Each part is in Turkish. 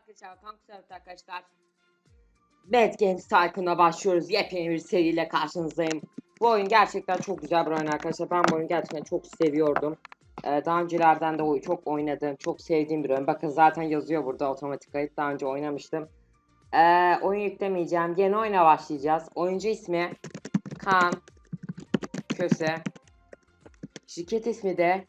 arkadaşlar, Tank Servet arkadaşlar. Bad Games Tycoon'a başlıyoruz. Yepyeni bir seriyle karşınızdayım. Bu oyun gerçekten çok güzel bir oyun arkadaşlar. Ben bu oyunu gerçekten çok seviyordum. Ee, daha öncelerden de çok oynadım. Çok sevdiğim bir oyun. Bakın zaten yazıyor burada otomatik kayıt. Daha önce oynamıştım. Ee, oyun yüklemeyeceğim. Yeni oyuna başlayacağız. Oyuncu ismi Kaan Köse. Şirket ismi de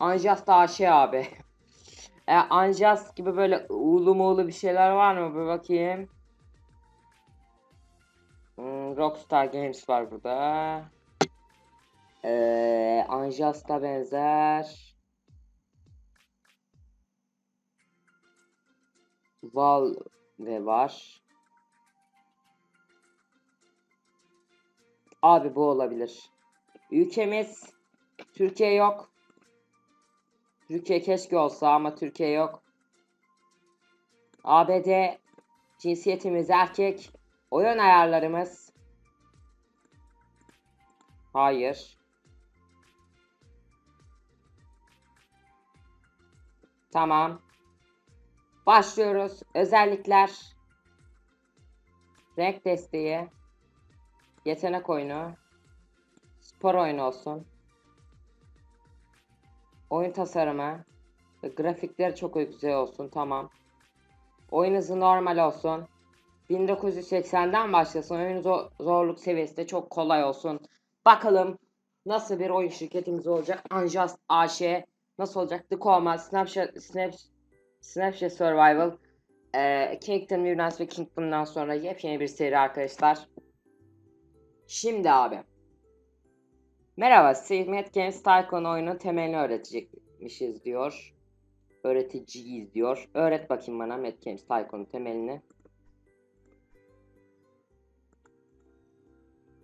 Unjust Unjust AŞ abi. E, Unjust gibi böyle uğulu muğulu bir şeyler var mı? Bir bakayım. Hmm, Rockstar Games var burada. Ee, Unjust'a benzer. Valve var. Abi bu olabilir. Ülkemiz Türkiye yok. Türkiye keşke olsa ama Türkiye yok. ABD cinsiyetimiz erkek. Oyun ayarlarımız Hayır. Tamam. Başlıyoruz. Özellikler renk desteği yetenek oyunu spor oyunu olsun. Oyun tasarımı. ve Grafikleri çok güzel olsun. Tamam. Oyun hızı normal olsun. 1980'den başlasın. Oyun zo- zorluk seviyesi de çok kolay olsun. Bakalım nasıl bir oyun şirketimiz olacak. Unjust AŞ nasıl olacak? The Coma, Snapshot, Snap, Snapshot Survival, e, Kingdom Mutants ve Kingdom'dan sonra yepyeni bir seri arkadaşlar. Şimdi abi. Merhaba, Sigmet Games Tycoon oyunun temelini öğretecekmişiz diyor. Öğreticiyiz diyor. Öğret bakayım bana Met Games Tycoon'un temelini.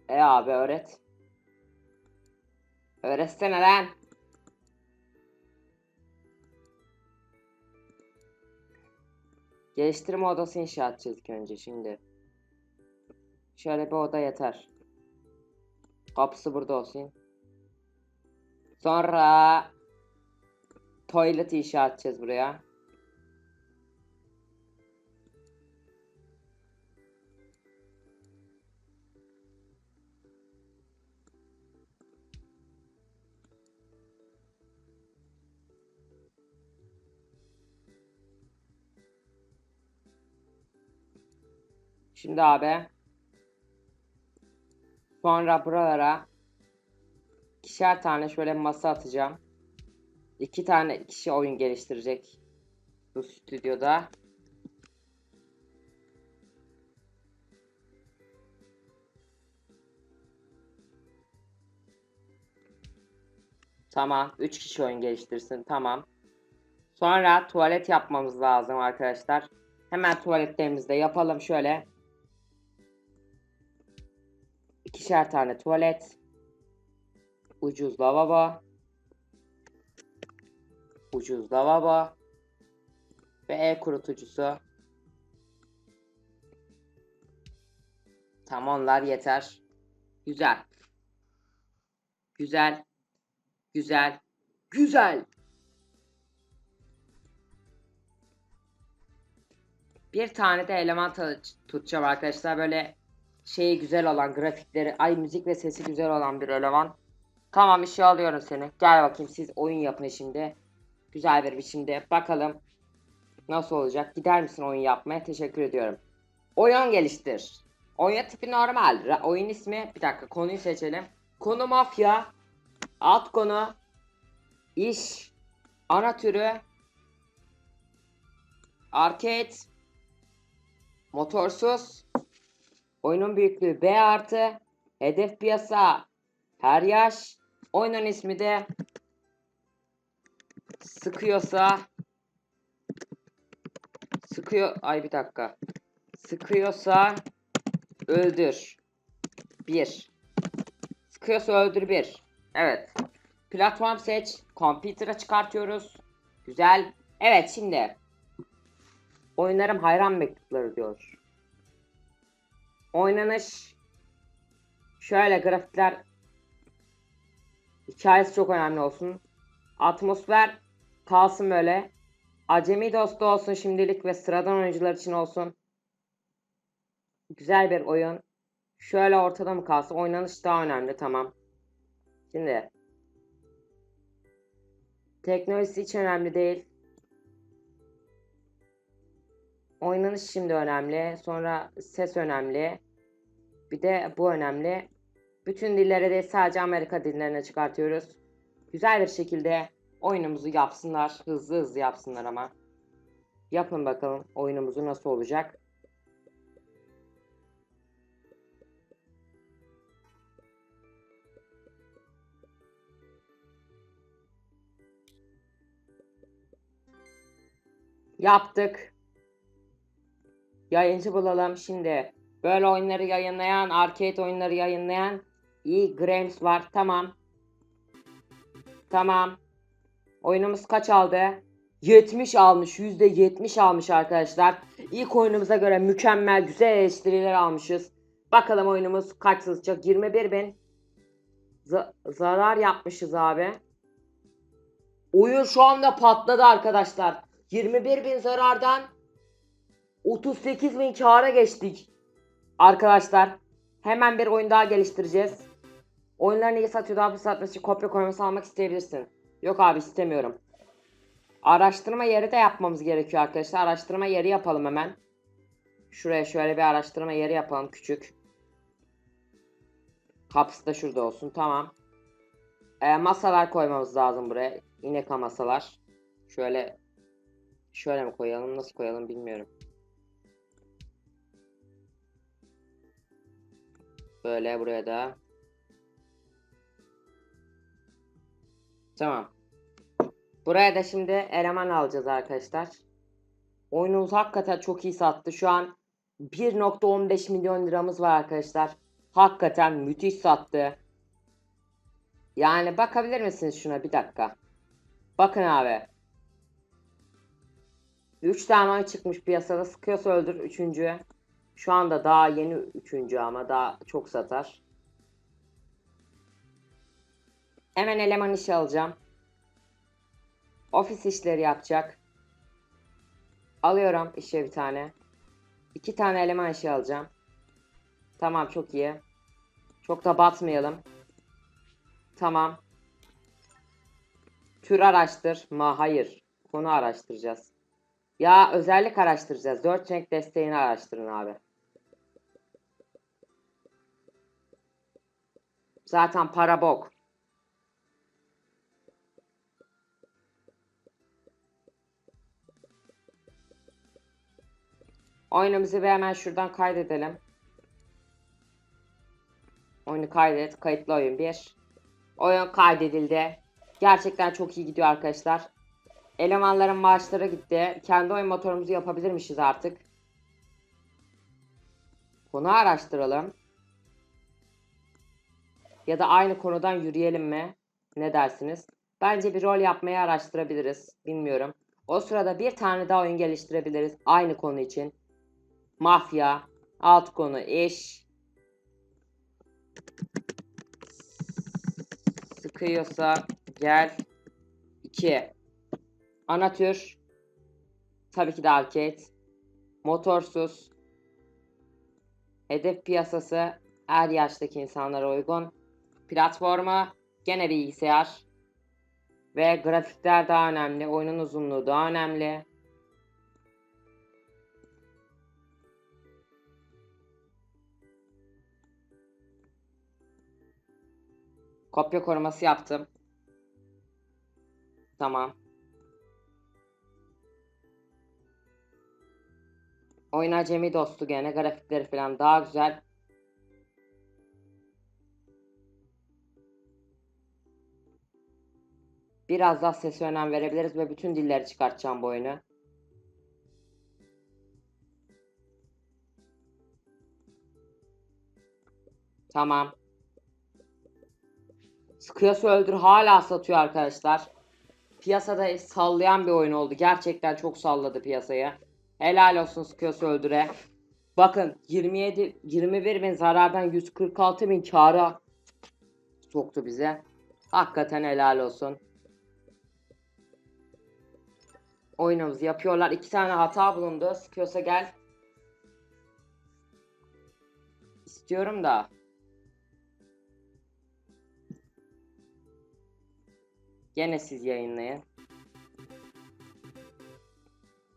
E abi öğret. Öğretsene lan. Geliştirme odası inşa edeceğiz önce şimdi. Şöyle bir oda yeter. Kapısı burada olsun. Sonra tuvalet inşa edeceğiz buraya. Şimdi abi sonra buralara ikişer tane şöyle masa atacağım. İki tane kişi oyun geliştirecek bu stüdyoda. Tamam. Üç kişi oyun geliştirsin. Tamam. Sonra tuvalet yapmamız lazım arkadaşlar. Hemen tuvaletlerimizi de yapalım şöyle. İkişer tane tuvalet. Ucuz lavabo. Ucuz lavabo. Ve el kurutucusu. Tam onlar yeter. Güzel. Güzel. Güzel. Güzel. Bir tane de eleman ta- tutacağım arkadaşlar. Böyle şeyi güzel olan grafikleri, ay müzik ve sesi güzel olan bir eleman. Tamam işe alıyorum seni. Gel bakayım siz oyun yapın şimdi. Güzel bir biçimde. Bakalım nasıl olacak. Gider misin oyun yapmaya? Teşekkür ediyorum. Oyun geliştir. Oyun tipi normal. Oyun ismi bir dakika konuyu seçelim. Konu mafya. Alt konu iş. Ana türü arcade. Motorsuz. Oyunun büyüklüğü B artı. Hedef piyasa her yaş. Oyunun ismi de sıkıyorsa sıkıyor ay bir dakika. Sıkıyorsa öldür. 1. Sıkıyorsa öldür 1. Evet. Platform seç. Computer'a çıkartıyoruz. Güzel. Evet şimdi. Oyunlarım hayran mektupları diyor. Oynanış. Şöyle grafikler. Hikayesi çok önemli olsun. Atmosfer kalsın böyle. Acemi dostu olsun şimdilik ve sıradan oyuncular için olsun. Güzel bir oyun. Şöyle ortada mı kalsın? Oynanış daha önemli tamam. Şimdi teknolojisi hiç önemli değil. Oynanış şimdi önemli. Sonra ses önemli. Bir de bu önemli. Bütün dillere değil sadece Amerika dillerine çıkartıyoruz. Güzel bir şekilde oyunumuzu yapsınlar. Hızlı hızlı yapsınlar ama. Yapın bakalım oyunumuzu nasıl olacak. Yaptık. Yayıncı bulalım şimdi. Böyle oyunları yayınlayan, arcade oyunları yayınlayan iyi Games var. Tamam. Tamam. Oyunumuz kaç aldı? 70 almış. %70 almış arkadaşlar. İlk oyunumuza göre mükemmel, güzel eleştiriler almışız. Bakalım oyunumuz kaç satacak? 21 bin. Za- zarar yapmışız abi. Oyun şu anda patladı arkadaşlar. 21 bin zarardan 38 bin kâra geçtik. Arkadaşlar hemen bir oyun daha geliştireceğiz. Oyunlarını iyi satıyor daha satması için kopya koyması almak isteyebilirsin. Yok abi istemiyorum. Araştırma yeri de yapmamız gerekiyor arkadaşlar. Araştırma yeri yapalım hemen. Şuraya şöyle bir araştırma yeri yapalım küçük. Kapısı da şurada olsun tamam. Ee, masalar koymamız lazım buraya. İneka masalar. Şöyle şöyle mi koyalım nasıl koyalım bilmiyorum. Böyle buraya da. Tamam. Buraya da şimdi eleman alacağız arkadaşlar. Oyunumuz hakikaten çok iyi sattı. Şu an 1.15 milyon liramız var arkadaşlar. Hakikaten müthiş sattı. Yani bakabilir misiniz şuna bir dakika. Bakın abi. 3 tane çıkmış piyasada. Sıkıyorsa öldür 3. Şu anda daha yeni 3. ama daha çok satar. Hemen eleman işi alacağım. Ofis işleri yapacak. Alıyorum işe bir tane. İki tane eleman işi alacağım. Tamam çok iyi. Çok da batmayalım. Tamam. Tür araştır. Ma hayır. Konu araştıracağız. Ya özellik araştıracağız. Dört renk desteğini araştırın abi. Zaten para bok. Oyunumuzu bir hemen şuradan kaydedelim. Oyunu kaydet. Kayıtlı oyun 1. Oyun kaydedildi. Gerçekten çok iyi gidiyor arkadaşlar. Elemanların maaşları gitti. Kendi oyun motorumuzu yapabilirmişiz artık. Konu araştıralım. Ya da aynı konudan yürüyelim mi? Ne dersiniz? Bence bir rol yapmayı araştırabiliriz. Bilmiyorum. O sırada bir tane daha oyun geliştirebiliriz. Aynı konu için. Mafya. Alt konu iş. Sıkıyorsa gel. 2. Ana tür. Tabii ki de arcade. Motorsuz. Hedef piyasası her yaştaki insanlara uygun. Platformu gene bilgisayar. Ve grafikler daha önemli. Oyunun uzunluğu daha önemli. Kopya koruması yaptım. Tamam. Oyun acemi dostu gene grafikleri falan daha güzel. Biraz daha sese önem verebiliriz ve bütün dilleri çıkartacağım bu oyunu. Tamam. Sıkıyorsa öldür hala satıyor arkadaşlar. Piyasada sallayan bir oyun oldu. Gerçekten çok salladı piyasayı. Helal olsun sıkıyorsa öldüre. Bakın 27 21 bin zarardan 146 bin kâra soktu bize. Hakikaten helal olsun. Oyunumuzu yapıyorlar. İki tane hata bulundu. Sıkıyorsa gel. İstiyorum da. Gene siz yayınlayın.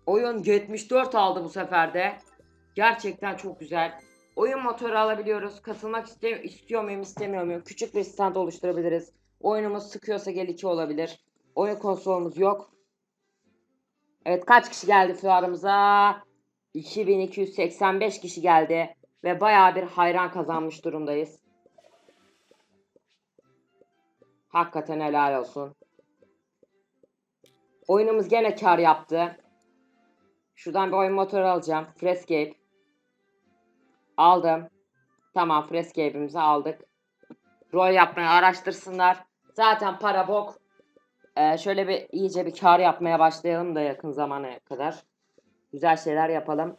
Oyun 74 aldı bu sefer de. Gerçekten çok güzel. Oyun motoru alabiliyoruz. Katılmak iste istiyor muyum istemiyor muyum? Küçük bir stand oluşturabiliriz. Oyunumuz sıkıyorsa gel 2 olabilir. Oyun konsolumuz yok. Evet kaç kişi geldi fuarımıza? 2285 kişi geldi. Ve bayağı bir hayran kazanmış durumdayız. Hakikaten helal olsun. Oyunumuz gene kar yaptı. Şuradan bir oyun motoru alacağım. Frescape. Aldım. Tamam Frescape'imizi aldık. Rol yapmayı araştırsınlar. Zaten para bok. Ee, şöyle bir iyice bir kar yapmaya başlayalım da yakın zamana kadar. Güzel şeyler yapalım.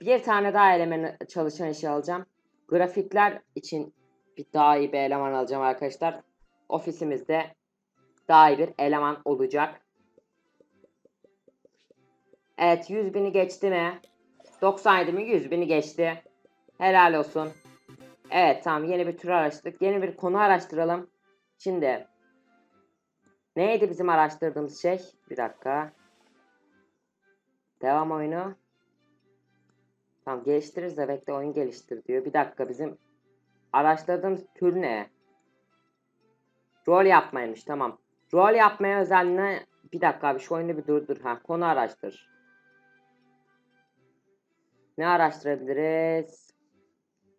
Bir tane daha eleman çalışan işi alacağım. Grafikler için bir daha iyi bir eleman alacağım arkadaşlar. Ofisimizde daha iyi bir eleman olacak. Evet 100 bini geçti mi? 97 mi 100 bini geçti. Helal olsun. Evet tamam yeni bir tür araştırdık. Yeni bir konu araştıralım. Şimdi neydi bizim araştırdığımız şey? Bir dakika. Devam oyunu. Tamam geliştiririz de bekle oyun geliştir diyor. Bir dakika bizim araştırdığımız tür ne? Rol yapmaymış tamam. Rol yapmaya özel ne? Bir dakika abi şu oyunu bir durdur. Ha konu araştır. Ne araştırabiliriz?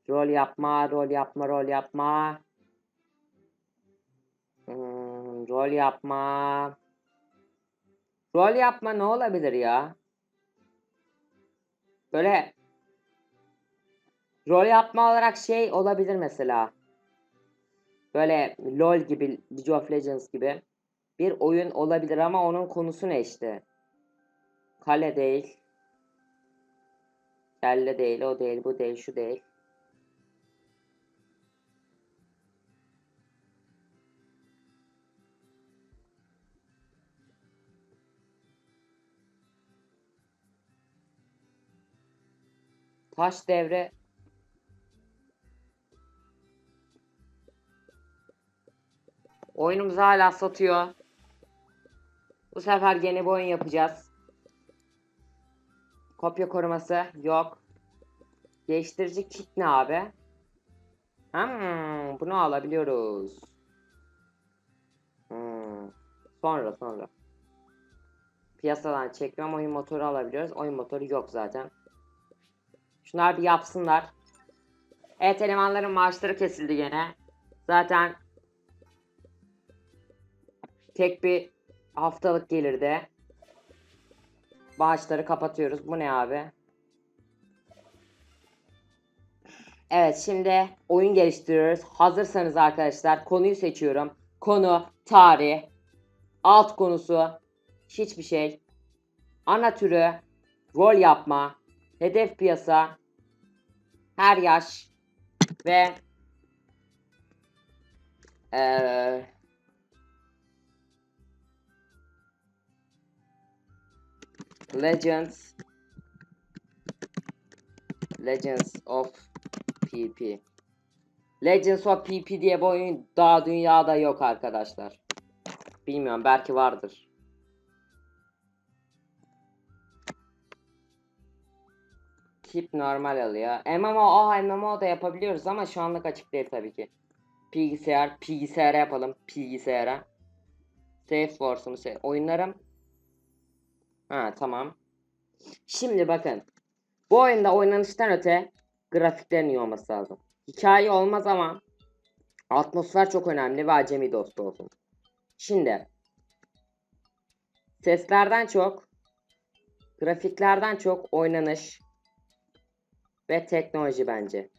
Rol yapma, rol yapma, rol yapma. Hmm, rol yapma. Rol yapma ne olabilir ya? Böyle rol yapma olarak şey olabilir mesela. Böyle LoL gibi, League of Legends gibi bir oyun olabilir ama onun konusu ne işte? Kale değil. Kelle değil, o değil, bu değil, şu değil. Taş devre Oyunumuz hala satıyor. Bu sefer yeni bir oyun yapacağız. Kopya koruması yok. Değiştirici kit ne abi? Hmm, bunu alabiliyoruz. Hmm. Sonra sonra. Piyasadan çekmem oyun motoru alabiliyoruz. Oyun motoru yok zaten. Şunlar bir yapsınlar. Evet elemanların maaşları kesildi gene. Zaten tek bir haftalık gelirde. Bağışları kapatıyoruz. Bu ne abi? Evet şimdi oyun geliştiriyoruz. Hazırsanız arkadaşlar konuyu seçiyorum. Konu tarih. Alt konusu hiçbir şey. Ana türü rol yapma. Hedef piyasa. Her yaş. Ve eee Legends Legends of PP Legends of PP diye bir oyun daha dünyada yok arkadaşlar. Bilmiyorum belki vardır. Tip normal alıyor. MMO, oh MMO da yapabiliyoruz ama şu anlık açık değil tabii ki. Bilgisayar, bilgisayara yapalım. Bilgisayara. Safe sev. Oyunlarım. Ha tamam. Şimdi bakın. Bu oyunda oynanıştan öte grafiklerin iyi olması lazım. Hikaye olmaz ama atmosfer çok önemli ve acemi dostu olsun. Şimdi seslerden çok grafiklerden çok oynanış ve teknoloji bence.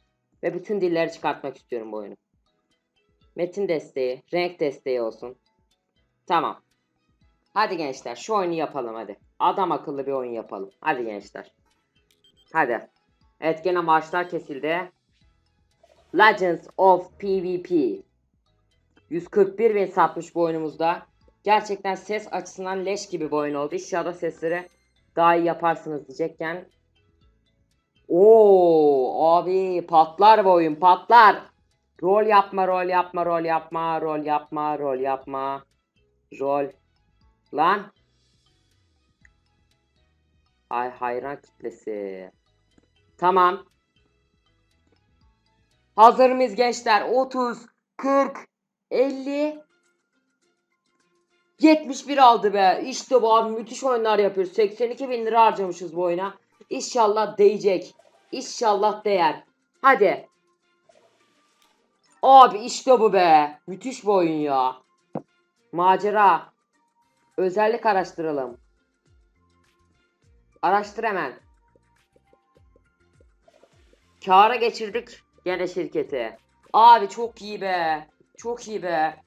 Ve bütün dilleri çıkartmak istiyorum bu oyunu. Metin desteği, renk desteği olsun. Tamam. Hadi gençler şu oyunu yapalım hadi. Adam akıllı bir oyun yapalım. Hadi gençler. Hadi. Evet gene maaşlar kesildi. Legends of PvP. 141 bin satmış bu oyunumuzda. Gerçekten ses açısından leş gibi bir oyun oldu. İnşallah sesleri daha iyi yaparsınız diyecekken. Oo abi patlar bu oyun patlar. Rol yapma rol yapma rol yapma rol yapma rol yapma. Rol. Lan. Ay hayran kitlesi. Tamam. Hazır mıyız gençler? 30, 40, 50, 71 aldı be. İşte bu abi müthiş oyunlar yapıyoruz. 82 bin lira harcamışız bu oyuna. İnşallah değecek. İnşallah değer. Hadi. Abi işte bu be. Müthiş bir oyun ya. Macera. Özellik araştıralım. Araştır hemen. Kâra geçirdik gene şirketi. Abi çok iyi be. Çok iyi be.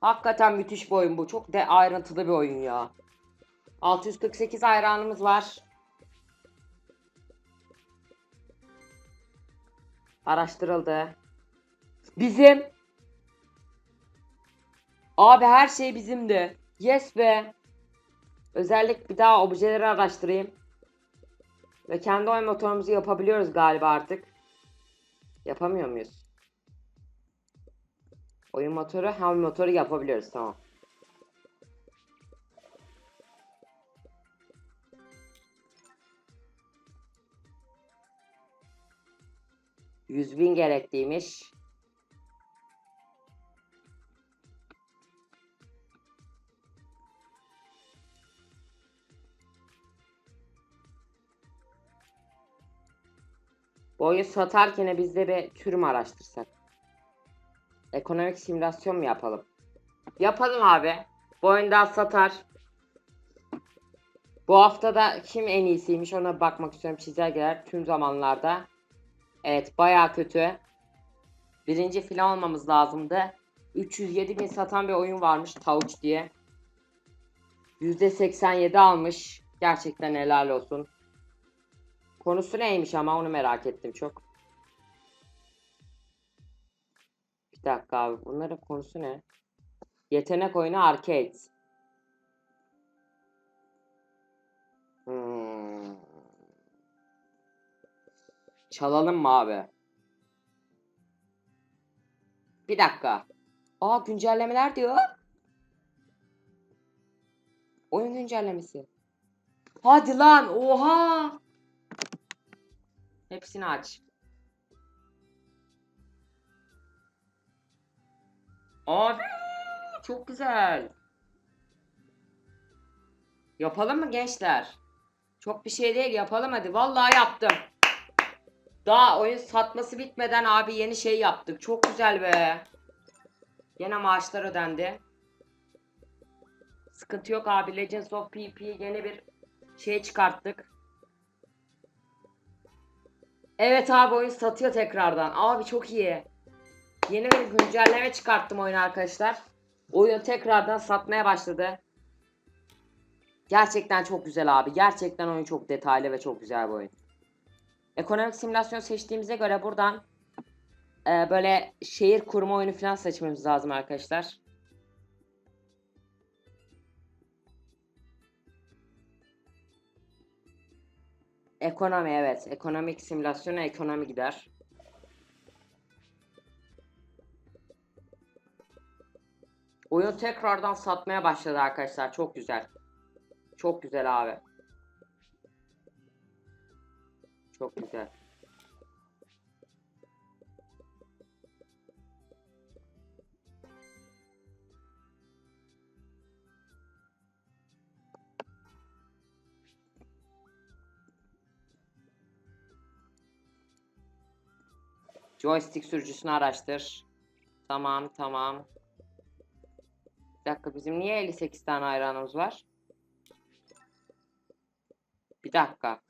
Hakikaten müthiş bir oyun bu. Çok de ayrıntılı bir oyun ya. 648 hayranımız var. Araştırıldı. Bizim. Abi her şey bizimdi. Yes be. Özellik bir daha objeleri araştırayım. Ve kendi oyun motorumuzu yapabiliyoruz galiba artık. Yapamıyor muyuz? Oyun motoru, hem motoru yapabiliyoruz tamam. Yüz bin gerekliymiş. Bu oyunu satarken biz de bir tür mü araştırsak? Ekonomik simülasyon mu yapalım? Yapalım abi. Bu oyundan satar. Bu haftada kim en iyisiymiş ona bakmak istiyorum çizelgeler tüm zamanlarda. Evet baya kötü. Birinci filan olmamız lazımdı. 307 bin satan bir oyun varmış Tavuç diye. %87 almış. Gerçekten helal olsun. Konusu neymiş ama onu merak ettim çok. Bir dakika abi bunların konusu ne? Yetenek oyunu arcade. Hmm. Çalalım mı abi? Bir dakika. Aa güncellemeler diyor. Oyun güncellemesi. Hadi lan oha. Hepsini aç. Abi çok güzel. Yapalım mı gençler? Çok bir şey değil yapalım hadi. Vallahi yaptım. Daha oyun satması bitmeden abi yeni şey yaptık. Çok güzel be. Yine maaşlar ödendi. Sıkıntı yok abi. Legends of PP yeni bir şey çıkarttık. Evet abi oyun satıyor tekrardan. Abi çok iyi. Yeni bir güncelleme çıkarttım oyun arkadaşlar. Oyun tekrardan satmaya başladı. Gerçekten çok güzel abi. Gerçekten oyun çok detaylı ve çok güzel bir oyun. Ekonomik simülasyon seçtiğimize göre buradan e, böyle şehir kurma oyunu falan seçmemiz lazım arkadaşlar. Ekonomi evet. Ekonomik simülasyona ekonomi gider. Oyun tekrardan satmaya başladı arkadaşlar. Çok güzel. Çok güzel abi. Çok güzel. Joystick sürücüsünü araştır. Tamam tamam. Bir dakika bizim niye 58 tane hayranımız var? Bir dakika.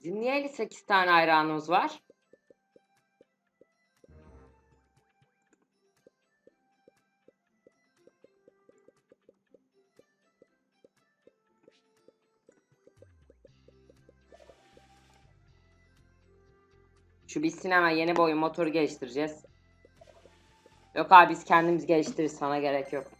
Bizim niye 58 tane hayranımız var? Şu bitsin hemen yeni bir oyun motoru geliştireceğiz. Yok abi biz kendimiz geliştiririz sana gerek yok.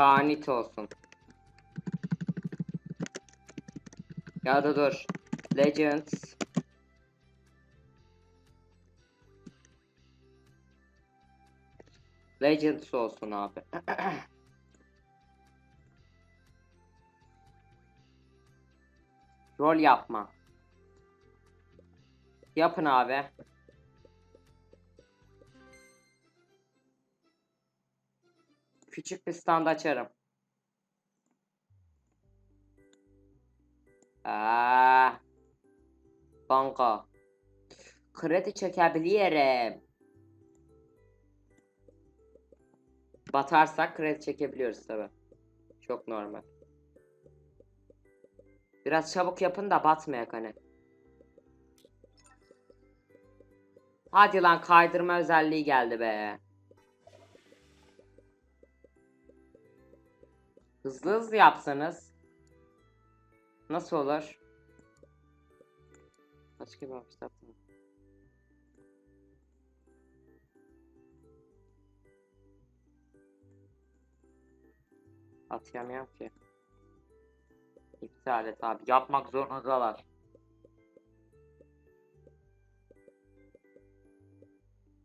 Kanit olsun. Ya da dur. Legends. Legends olsun abi. Rol yapma. Yapın abi. Küçük bir stand açarım. Aa, banka. Kredi çekebilirim. Batarsak kredi çekebiliyoruz tabi. Çok normal. Biraz çabuk yapın da batmayak hani. Hadi lan kaydırma özelliği geldi be. Hızlı hızlı yapsanız nasıl olur? Kaç gibi yapmışlar? Atayamıyorum ki. İptal et abi. Yapmak zorundalar.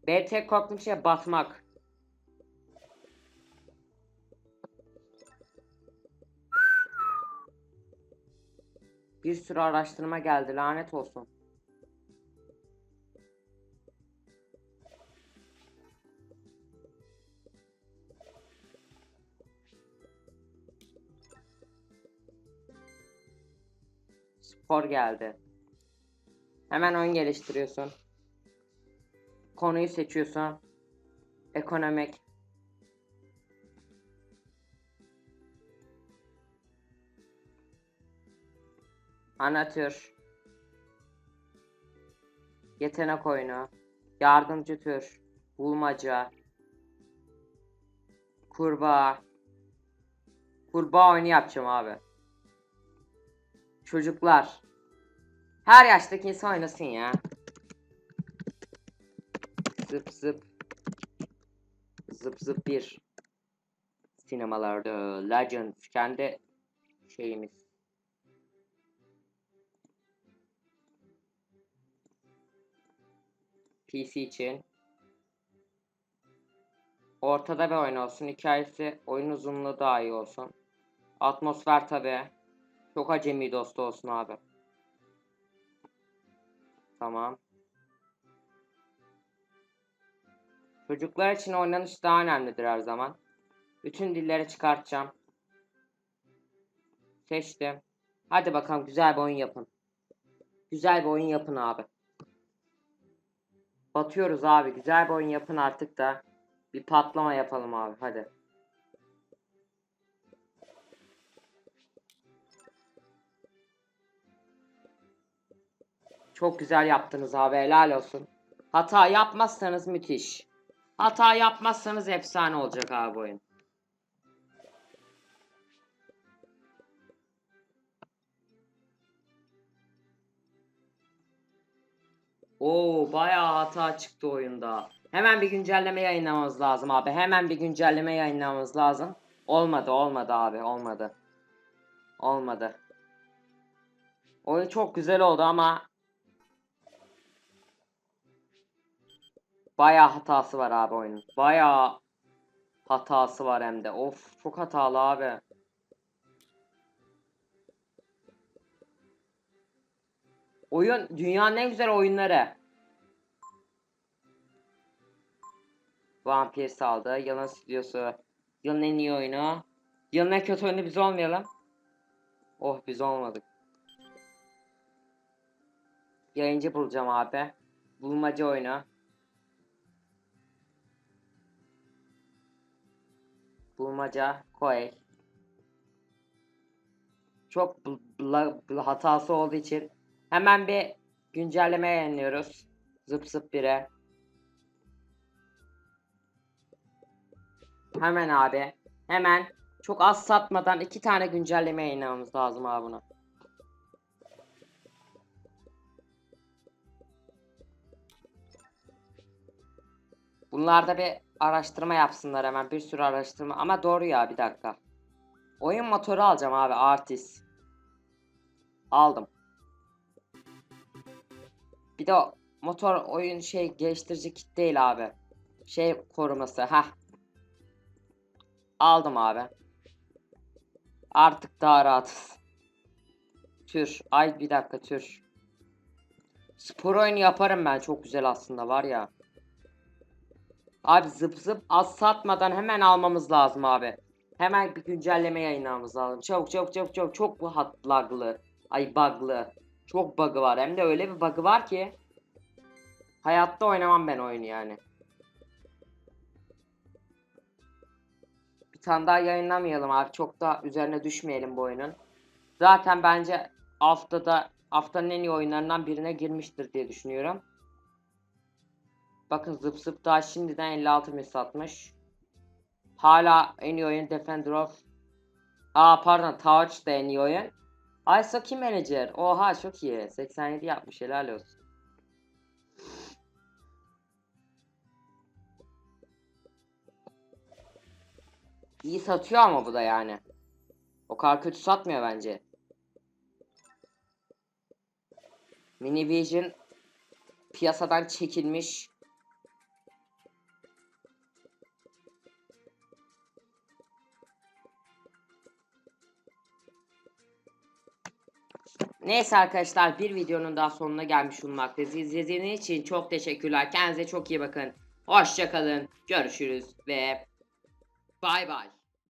Tek korktuğum şey batmak. Bir sürü araştırma geldi lanet olsun. Spor geldi. Hemen oyun geliştiriyorsun. Konuyu seçiyorsun. Ekonomik. Ana tür. Yetenek oyunu. Yardımcı tür. Bulmaca. Kurbağa. Kurbağa oyunu yapacağım abi. Çocuklar. Her yaştaki insan oynasın ya. Zıp zıp. Zıp zıp bir. Sinemalarda Legends kendi şeyimiz. PC için. Ortada bir oyun olsun. Hikayesi, oyun uzunluğu daha iyi olsun. Atmosfer tabi. Çok acemi dostu olsun abi. Tamam. Çocuklar için oynanış daha önemlidir her zaman. Bütün dilleri çıkartacağım. Seçtim. Hadi bakalım güzel bir oyun yapın. Güzel bir oyun yapın abi. Batıyoruz abi. Güzel bir oyun yapın artık da. Bir patlama yapalım abi. Hadi. Çok güzel yaptınız abi. Helal olsun. Hata yapmazsanız müthiş. Hata yapmazsanız efsane olacak abi oyun. Oo bayağı hata çıktı oyunda. Hemen bir güncelleme yayınlamamız lazım abi. Hemen bir güncelleme yayınlamamız lazım. Olmadı olmadı abi olmadı. Olmadı. Oyun çok güzel oldu ama bayağı hatası var abi oyunun. Bayağı hatası var hem de. Of çok hatalı abi. Oyun dünyanın en güzel oyunları. Vampir saldı. Yılın stüdyosu. Yılın en iyi oyunu. Yılın en kötü oyunu biz olmayalım. Oh biz olmadık. Yayıncı bulacağım abi. Bulmaca oyunu. Bulmaca Koey. Çok hatası olduğu için hemen bir güncelleme yayınlıyoruz. Zıp zıp 1'e. Hemen abi. Hemen. Çok az satmadan iki tane güncelleme yayınlamamız lazım abi buna. Bunlarda bir araştırma yapsınlar hemen. Bir sürü araştırma. Ama doğru ya bir dakika. Oyun motoru alacağım abi. Artist. Aldım. Bir de motor oyun şey geliştirici kit değil abi. Şey koruması. ha. Aldım abi. Artık daha rahatız. Tür. Ay bir dakika tür. Spor oyunu yaparım ben. Çok güzel aslında var ya. Abi zıp zıp az satmadan hemen almamız lazım abi. Hemen bir güncelleme yayınlamamız lazım. Çabuk çabuk çabuk çabuk. Çok bu hat laglı. Ay bug'lı. Çok bug'ı var. Hem de öyle bir bug'ı var ki. Hayatta oynamam ben oyunu yani. Bir tane daha yayınlamayalım abi. Çok da üzerine düşmeyelim bu oyunun. Zaten bence haftada haftanın en iyi oyunlarından birine girmiştir diye düşünüyorum. Bakın zıp zıp daha şimdiden 56 mis satmış. Hala en iyi oyun Defender of. Aa pardon Touch da en iyi oyun. Ice Hockey Manager. Oha çok iyi. 87 yapmış helal olsun. İyi satıyor ama bu da yani. O kadar kötü satmıyor bence. Minivision piyasadan çekilmiş. Neyse arkadaşlar bir videonun daha sonuna gelmiş bulunmaktayız. İzlediğiniz için çok teşekkürler. Kendinize çok iyi bakın. Hoşçakalın. Görüşürüz ve bay bay.